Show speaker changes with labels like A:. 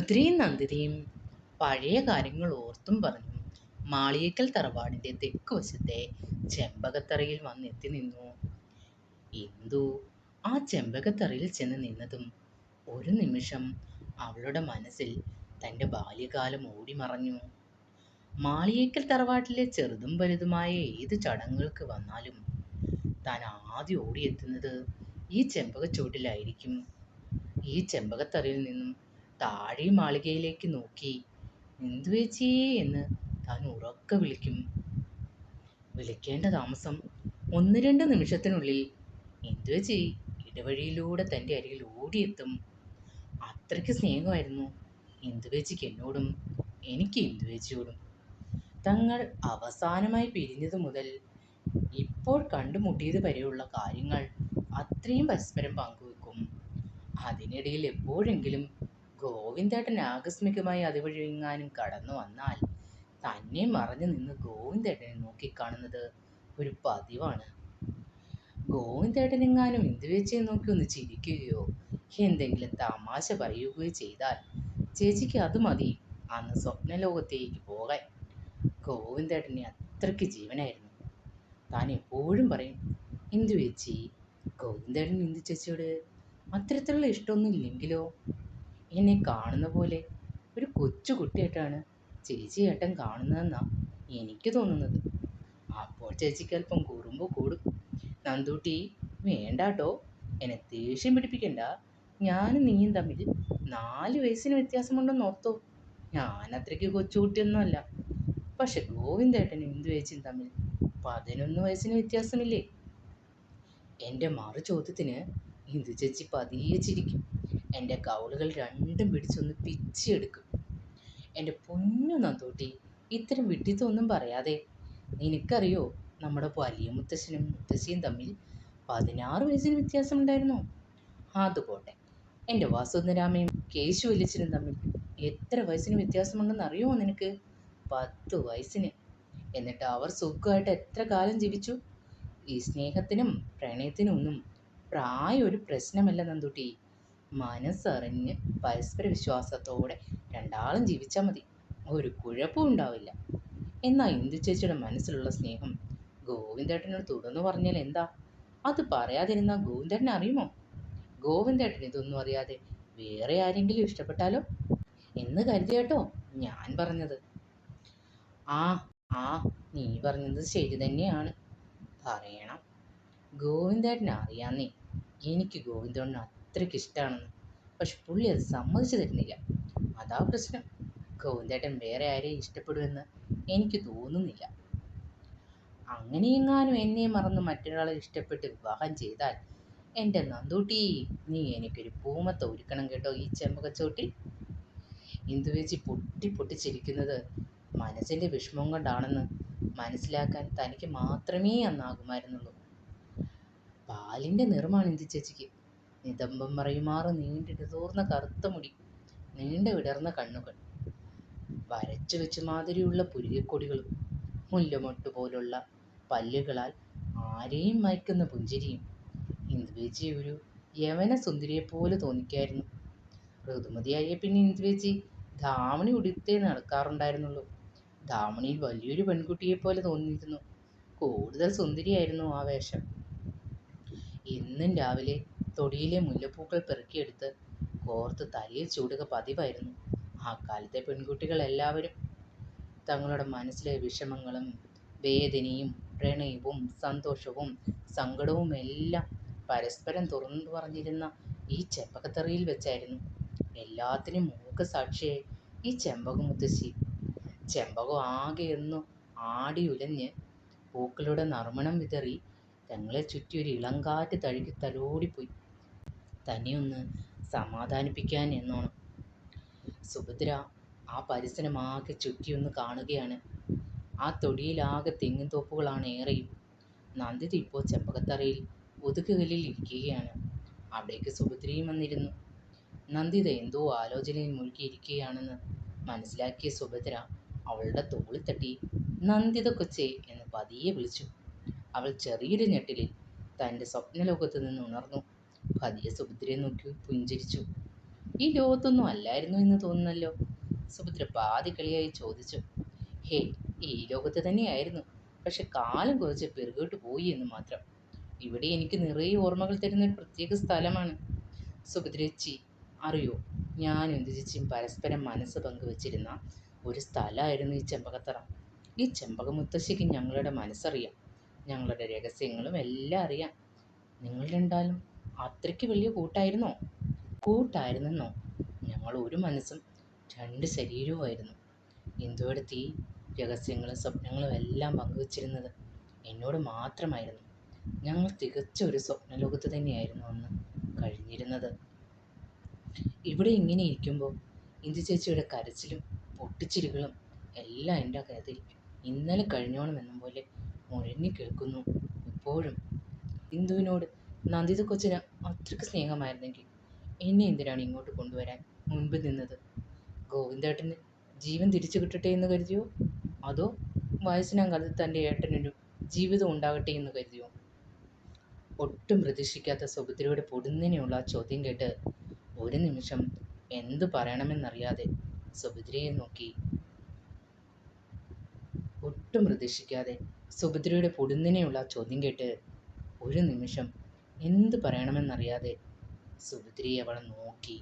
A: സുഭദ്രയും നന്ദിതയും പഴയ കാര്യങ്ങൾ ഓർത്തും പറഞ്ഞു. മാളിയേക്കൽ തറവാടിന്റെ തെക്ക് വശത്തെ ചെമ്പകത്തറയിൽ വന്നെത്തി നിന്നു. ഇന്ദു ആ ചെമ്പകത്തറയിൽ ചെന്ന് നിന്നതും ഒരു നിമിഷം അവളുടെ മനസ്സിൽ തന്റെ ബാല്യകാലം ഓടിമറഞ്ഞു മാളിയേക്കൽ തറവാട്ടിലെ ചെറുതും വലുതുമായ ഏത് ചടങ്ങുകൾക്ക് വന്നാലും താൻ ആദ്യം ഓടിയെത്തുന്നത് ഈ ചെമ്പകച്ചൂട്ടിലായിരിക്കും. ഈ ചെമ്പകത്തറയിൽ നിന്നും താഴെ മാളികയിലേക്ക് നോക്കി. വെച്ചി എന്ന് താൻ ഉറക്കെ വിളിക്കും. വിളിക്കേണ്ട താമസം ഒന്ന് രണ്ട് നിമിഷത്തിനുള്ളിൽ എന്തുവേച്ചി ഇടവഴിയിലൂടെ തന്റെ അരികിൽ ഓടിയെത്തും. അത്രയ്ക്ക് സ്നേഹമായിരുന്നു. ഇന്ദുവേച്ചിക്ക് എന്നോടും? എനിക്ക് എന്തു ഇന്ദുവേച്ചിയോടും തങ്ങൾ അവസാനമായി പിരിഞ്ഞത് മുതൽ ഇപ്പോൾ കണ്ടുമുട്ടിയത് വരെയുള്ള കാര്യങ്ങൾ അത്രയും പരസ്പരം പങ്കുവെക്കും. അതിനിടയിൽ എപ്പോഴെങ്കിലും ഗോവിന്ദേട്ടൻ ആകസ്മികമായി അതുവഴിയെങ്ങാനും കടന്നു വന്നാൽ തന്നെ മറഞ്ഞു നിന്ന് ഗോവിന്ദേട്ടനെ നോക്കിക്കാണുന്നത് ഒരു പതിവാണ്. ഗോവിന്ദേട്ടനെങ്ങാനും ഇന്ദുവേച്ചിയെ നോക്കി ഒന്ന് ചിരിക്കുകയോ എന്തെങ്കിലും തമാശ പറയുകയോ ചെയ്താൽ ചേച്ചിക്ക് അത് മതി. അന്ന് സ്വപ്നലോകത്തേക്ക് പോകാൻ. ഗോവിന്ദേട്ടനെ അത്രയ്ക്ക് ജീവനായിരുന്നു. താൻ എപ്പോഴും പറയും ഇന്ദു ചേച്ചി? ഗോവിന്ദേട്ടൻ ഇന്ദു ചേച്ചിയോട്? അത്തരത്തിലുള്ള ഇഷ്ടമൊന്നും ഇല്ലെങ്കിലോ എന്നെ കാണുന്ന പോലെ ഒരു കൊച്ചു കുട്ടിയായിട്ടാണ് ചേച്ചി ഏട്ടൻ കാണുന്നതെന്നാ എനിക്ക് തോന്നുന്നത്. അപ്പോൾ ചേച്ചിക്ക് അല്പം കുറുമ്പ് കൂടും. നന്ദൂട്ടി വേണ്ടാട്ടോ. എന്നെ ദേഷ്യം പിടിപ്പിക്കണ്ട. ഞാനും നീയും തമ്മിൽ നാല് വയസ്സിന് വ്യത്യാസമുണ്ടെന്ന് ഓർത്തോ. ഞാൻ അത്രയ്ക്ക് കൊച്ചുകുട്ടിയൊന്നുമല്ല പക്ഷെ ഗോവിന്ദേട്ടനും ഇന്ദു ചേച്ചിയും തമ്മിൽ പതിനൊന്ന് വയസ്സിന് വ്യത്യാസമില്ലേ? എന്റെ മറു ചോദ്യത്തിന് ഇന്ദു ചേച്ചി പതിയെ ചിരിക്കും. എന്റെ കൗളുകൾ രണ്ടും പിടിച്ചൊന്ന് പിച്ചിയെടുക്കും. എന്റെ പൊന്നു നന്തൂട്ടി ഇത്തരം വിട്ടിത്തൊന്നും പറയാതെ നിനക്കറിയോ നമ്മുടെ വലിയ മുത്തശ്ശനും മുത്തശ്ശിയും തമ്മിൽ പതിനാറ് വയസ്സിന് വ്യത്യാസമുണ്ടായിരുന്നു? അതുപോട്ടെ എന്റെ വാസുന്ദരാമയും കേശു വലിച്ചനും തമ്മിൽ എത്ര വയസ്സിന് വ്യത്യാസമുണ്ടെന്ന് അറിയുമോ നിനക്ക്? പത്ത് വയസ്സിന്. എന്നിട്ട് അവർ സുഖമായിട്ട് എത്ര കാലം ജീവിച്ചു? ഈ സ്നേഹത്തിനും പ്രണയത്തിനും ഒന്നും പ്രായം ഒരു പ്രശ്നമല്ല നന്ദുട്ടി. മനസ്സറിഞ്ഞ് പരസ്പര വിശ്വാസത്തോടെ രണ്ടാളും ജീവിച്ചാൽ മതി. ഒരു കുഴപ്പവും ഉണ്ടാവില്ല. എന്നാൽ ഇന്ദു ചേച്ചിയുടെ മനസ്സിലുള്ള സ്നേഹം ഗോവിന്ദേട്ടനോട് തുറന്നു പറഞ്ഞാൽ എന്താ? അത് പറയാതിരുന്ന ഗോവിന്ദേട്ടനെ അറിയുമോ? ഗോവിന്ദേട്ടൻ ഇതൊന്നും അറിയാതെ വേറെ ആരെങ്കിലും ഇഷ്ടപ്പെട്ടാലോ? എന്ന് കരുതിയേട്ടോ ഞാൻ പറഞ്ഞത്. ആ ആ നീ പറഞ്ഞത് ശരി തന്നെയാണ്. പറയണം. ഗോവിന്ദേട്ടനെ അറിയാന്നേ എനിക്ക് ഗോവിന്ദേട്ടനെ അത്രയ്ക്ക് ഇഷ്ടമാണെന്ന് പക്ഷെ പുള്ളി അത് സമ്മതിച്ചു തരുന്നില്ല. അതാ പ്രശ്നം. ഗോവിന്ദേട്ടൻ വേറെ ആരെയും ഇഷ്ടപ്പെടുമെന്ന് എനിക്ക് തോന്നുന്നില്ല. അങ്ങനെയെങ്ങാനും എന്നെ മറന്ന് മറ്റൊരാളെ ഇഷ്ടപ്പെട്ട് വിവാഹം ചെയ്താൽ എന്റെ നന്ദൂട്ടി നീ എനിക്കൊരു പൂമത്ത ഒരുക്കണം കേട്ടോ ഈ ചെമ്പകച്ചോട്ടിൽ. ഇന്ദുവേച്ചി പൊട്ടി പൊട്ടിച്ചിരിക്കുന്നത് മനസ്സിന്റെ വിഷമം കൊണ്ടാണെന്ന് മനസ്സിലാക്കാൻ തനിക്ക് മാത്രമേ അന്നാകുമായിരുന്നുള്ളൂ പാലിന്റെ നിറമാണ് ഇന്ദു ചേച്ചിക്ക്. നിതംബം മറയുമാറ് നീണ്ടിടതൂർന്ന കറുത്ത മുടി നീണ്ട വിടർന്ന കണ്ണുകൾ വരച്ചു വെച്ച മാതിരിയുള്ള പുരികക്കൊടികളും മുല്ലമൊട്ട് പോലുള്ള പല്ലുകളാൽ ആരെയും മയക്കുന്ന പുഞ്ചിരിയും. ഇന്ദുവേച്ചി ഒരു യവന സുന്ദരിയെപ്പോലെ തോന്നിക്കായിരുന്നു. ഋതുമതിയായ പിന്നെ ഇന്ദുവേച്ചി ധാവണി ഉടുത്തേ നടക്കാറുണ്ടായിരുന്നുള്ളൂ. ധാവണിയിൽ വലിയൊരു പെൺകുട്ടിയെ പോലെ തോന്നിയിരുന്നു. കൂടുതൽ സുന്ദരിയായിരുന്നു ആ വേഷം. ഇന്നും രാവിലെ തൊടിയിലെ മുല്ലപ്പൂക്കൾ പെറുക്കിയെടുത്ത് കോർത്ത് തലയിൽ ചൂടുക പതിവായിരുന്നു. ആ കാലത്തെ പെൺകുട്ടികൾ എല്ലാവരും തങ്ങളുടെ മനസ്സിലെ വിഷമങ്ങളും വേദനയും പ്രണയവും സന്തോഷവും സങ്കടവും എല്ലാം പരസ്പരം തുറന്നു പറഞ്ഞിരുന്ന ഈ ചെമ്പകത്തറയിൽ വെച്ചായിരുന്നു. എല്ലാത്തിനും മൂക്കസാക്ഷിയായി ഈ ചെമ്പകമുത്തശ്ശി ചെമ്പകം ആകെ ഒന്ന് ആടിയുലഞ്ഞ് പൂക്കളുടെ നറുമണം വിതറി തങ്ങളെ ചുറ്റി ഒരു ഇളം കാറ്റ് തഴുകി തലോടിപ്പോയി. തന്നെയൊന്ന് സമാധാനിപ്പിക്കാൻ എന്നോണം. സുഭദ്ര ആ പരിസരമാകെ ചുറ്റിയൊന്ന് കാണുകയാണ്. ആ തൊടിയിലാകെ തെങ്ങിൻ തോപ്പുകളാണ് ഏറെയും. നന്ദിത ഇപ്പോൾ ചെമ്പകത്തറയിൽ ഒതുക്കുകലിൽ ഇരിക്കുകയാണ്. അവിടേക്ക് സുഭദ്രയും വന്നിരുന്നു. നന്ദിത എന്തോ ആലോചനയിൽ മുഴുകിയിരിക്കുകയാണെന്ന് മനസ്സിലാക്കിയ സുഭദ്ര അവളുടെ തോളിൽ തട്ടി നന്ദിത കൊച്ചേ എന്ന് പതിയെ വിളിച്ചു. അവൾ ചെറിയൊരു ഞെട്ടലിൽ തന്റെ സ്വപ്നലോകത്ത് നിന്ന് ഉണർന്നു. പതിയെ സുഭദ്രയെ നോക്കി പുഞ്ചിരിച്ചു. ഈ ലോകത്തൊന്നും അല്ലായിരുന്നു എന്ന് തോന്നുന്നല്ലോ. സുഭദ്ര പാതി കളിയായി ചോദിച്ചു. ഹേ ഈ ലോകത്ത് തന്നെയായിരുന്നു. പക്ഷെ കാലം കുറച്ച് പിറകോട്ട് പോയി എന്ന് മാത്രം. ഇവിടെ എനിക്ക് നിറയെ ഓർമ്മകൾ തരുന്ന ഒരു പ്രത്യേക സ്ഥലമാണ്. സുഭദ്രച്ചി അറിയോ ഞാനും ചേച്ചിയും പരസ്പരം മനസ്സ് പങ്കുവച്ചിരുന്ന ഒരു സ്ഥലമായിരുന്നു ഈ ചെമ്പകത്തറ. ഈ ചെമ്പകമുത്തശ്ശിക്ക് ഞങ്ങളുടെ മനസ്സറിയാം. ഞങ്ങളുടെ രഹസ്യങ്ങളും എല്ലാം അറിയാം. നിങ്ങൾ രണ്ടാലും അത്രയ്ക്ക് വലിയ കൂട്ടായിരുന്നോ? കൂട്ടായിരുന്നെന്നോ? ഞങ്ങൾ ഒരു മനസ്സും രണ്ട് ശരീരവുമായിരുന്നു ഇന്ദുവെടുത്ത് ഈ രഹസ്യങ്ങളും സ്വപ്നങ്ങളും എല്ലാം പങ്കുവച്ചിരുന്നത് എന്നോട് മാത്രമായിരുന്നു. ഞങ്ങൾ തികച്ച ഒരു സ്വപ്നലോകത്ത് തന്നെയായിരുന്നു അന്ന് കഴിഞ്ഞിരുന്നത്. ഇവിടെ ഇങ്ങനെ ഇരിക്കുമ്പോൾ ഇന്ദു ചേച്ചിയുടെ കരച്ചിലും പൊട്ടിച്ചിരികളും എല്ലാം എന്റെ കഥയിൽ ഇന്നലെ കഴിഞ്ഞോണം എന്ന പോലെ മുഴങ്ങി കേൾക്കുന്നു ഇപ്പോഴും ഇന്ദുവിനോട് നന്ദിത കൊച്ചിന് അത്രയ്ക്ക് സ്നേഹമായിരുന്നെങ്കിൽ എന്നെ എന്തിനാണ് ഇങ്ങോട്ട് കൊണ്ടുവരാൻ മുൻപ് നിന്നത്? ഗോവിന്ദേട്ടന് ജീവൻ തിരിച്ചു കിട്ടട്ടെ എന്ന് കരുതിയോ? അതോ വയസ്സിനാം കാലത്ത് തന്റെ ഏട്ടനൊരു ജീവിതം ഉണ്ടാകട്ടെ എന്ന് കരുതിയോ? ഒട്ടും പ്രതീക്ഷിക്കാത്ത സുഭദ്രയുടെ പൊടുന്നനെയുള്ള ആ ചോദ്യം കേട്ട് ഒരു നിമിഷം എന്തു പറയണമെന്നറിയാതെ സുഭദ്രയെ നോക്കി. ഒട്ടും പ്രതീക്ഷിക്കാതെ സുഭദ്രയുടെ പൊടുന്നനെയുള്ള ചോദ്യം കേട്ട് ഒരു നിമിഷം എന്ത് പറയണമെന്നറിയാതെ സുഭദ്രയെ അവളെ നോക്കി.